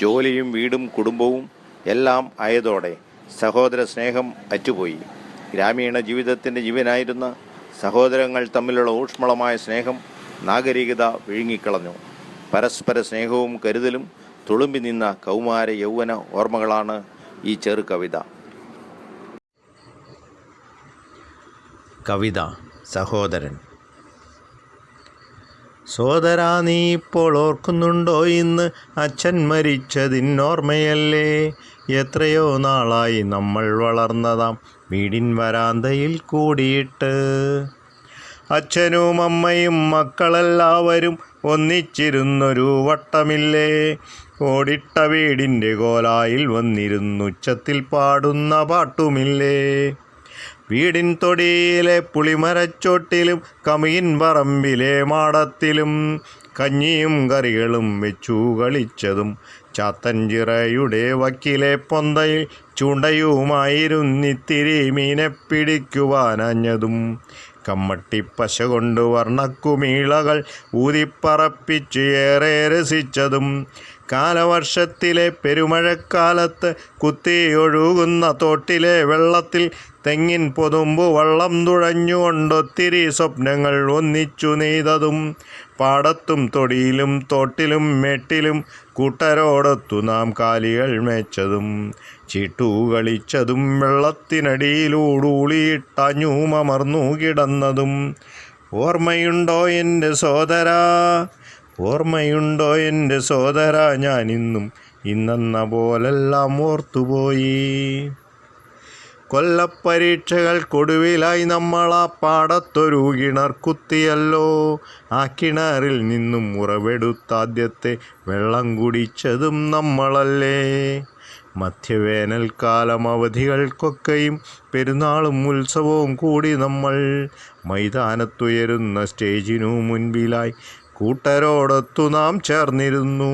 ജോലിയും വീടും കുടുംബവും എല്ലാം ആയതോടെ സഹോദര സ്നേഹം അറ്റുപോയി. ഗ്രാമീണ ജീവിതത്തിന്റെ ജീവനായിരുന്ന സഹോദരങ്ങൾ തമ്മിലുള്ള ഊഷ്മളമായ സ്നേഹം നാഗരികത വിഴുങ്ങിക്കളഞ്ഞു. പരസ്പര സ്നേഹവും കരുതലും തുളുമ്പി നിന്ന കൗമാര യൗവന ഓർമ്മകളാണ് ഈ ചെറു കവിത. കവിത സഹോദരൻ. സോദരാ നീ ഇപ്പോൾ ഓർക്കുന്നുണ്ടോ ഇന്ന്? അച്ഛൻ മരിച്ചതിനോർമ്മയല്ലേ? എത്രയോ നാളായി നമ്മൾ വളർന്നതാം. വീടിൻ വരാന്തയിൽ കൂടിയിട്ട്. അച്ഛനും അമ്മയും മക്കളെല്ലാവരും ഒന്നിച്ചിരുന്നൊരു വട്ടമില്ലേ? ഓടിട്ട വീടിന്റെ കോലായിൽ വന്നിരുന്നുച്ചത്തിൽ പാടുന്ന പാട്ടുമില്ലേ? വീടിൻ തൊടിയിലെ പുളിമരച്ചോട്ടിലും കമിയിൻ പറമ്പിലെ മാടത്തിലും കഞ്ഞിയും കറികളും വെച്ചു കളിച്ചതും ചാത്തഞ്ചിറയുടെ വക്കിലെ പൊന്തയിൽ ചൂണ്ടയുമായിരുന്നിത്തിരി മീനെ പിടിക്കുവാനഞ്ഞതും. കമ്മട്ടിപ്പശ കൊണ്ട് വർണക്കുമീളകൾ ഊതിപ്പറപ്പിച്ച് ഏറെ രസിച്ചതും കാലവർഷത്തിലെ പെരുമഴക്കാലത്ത് കുത്തിയൊഴുകുന്ന തോട്ടിലെ വെള്ളത്തിൽ തെങ്ങിൻ പൊതുമ്പു വള്ളം തുഴഞ്ഞുകൊണ്ടൊത്തിരി സ്വപ്നങ്ങൾ ഒന്നിച്ചു നെയ്തതും പാടത്തും തൊടിയിലും തോട്ടിലും മെട്ടിലും കൂട്ടരോടൊത്തു നാം കാലികൾ മേച്ചതും ചീട്ടു കളിച്ചതും വെള്ളത്തിനടിയിലൂടൂളിയിട്ടഞ്ഞൂമർന്നു കിടന്നതും. ഓർമ്മയുണ്ടോ എന്റെ സോദരാ ഓർമ്മയുണ്ടോ എന്റെ സോദര ഞാനിന്നും ഇന്നെന്ന പോലെല്ലാം ഓർത്തുപോയി. കൊല്ലപ്പരീക്ഷകൾക്കൊടുവിലായി ആ പാടത്തൊരു കിണർ കുത്തിയല്ലോ. ആ കിണറിൽ നിന്നും ഉറവെടുത്താദ്യത്തെ വെള്ളം കുടിച്ചതും നമ്മളല്ലേ. മധ്യവേനൽക്കാലം അവധികൾക്കൊക്കെയും പെരുന്നാളും ഉത്സവവും കൂടി നമ്മൾ മൈതാനത്തുയരുന്ന സ്റ്റേജിനു മുൻപിലായി കൂട്ടരോടൊത്തു നാം ചേർന്നിരുന്നു.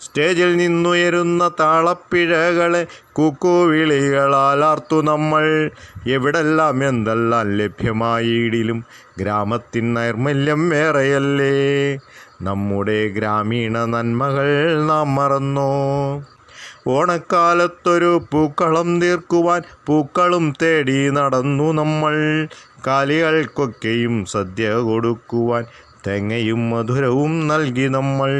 സ്റ്റേജിൽ നിന്നുയരുന്ന താളപ്പിഴകളെ കുക്കുവിളികളാലാർത്തു നമ്മൾ. എവിടെല്ലാം എന്തെല്ലാം ലഭ്യമായിടിലും ഗ്രാമത്തിൻ നൈർമല്യം വേറെയല്ലേ. നമ്മുടെ ഗ്രാമീണ നന്മകൾ നാം മറന്നോ. ഓണക്കാലത്തൊരു പൂക്കളം തീർക്കുവാൻ പൂക്കളും തേടി നടന്നു നമ്മൾ. കാലികൾക്കൊക്കെയും സദ്യ കൊടുക്കുവാൻ തേങ്ങയും മധുരവും നൽകി നമ്മൾ.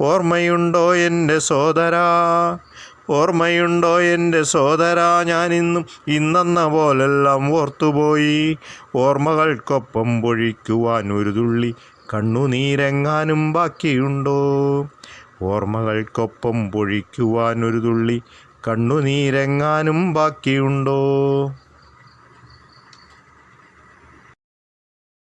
ഓർമ്മയുണ്ടോ എന്റെ സോദരാ? ഓർമ്മയുണ്ടോ എന്റെ സോദരാ? ഞാനിന്നും ഇന്നെന്ന പോലെല്ലാം ഓർത്തുപോയി. ഓർമ്മകൾക്കൊപ്പം പൊഴിക്കുവാൻ ഒരു തുള്ളി കണ്ണുനീരെങ്ങാനും ബാക്കിയുണ്ടോ? ഓർമ്മകൾക്കൊപ്പം പൊഴിക്കുവാൻ ഒരു തുള്ളി കണ്ണുനീരെങ്ങാനും ബാക്കിയുണ്ടോ?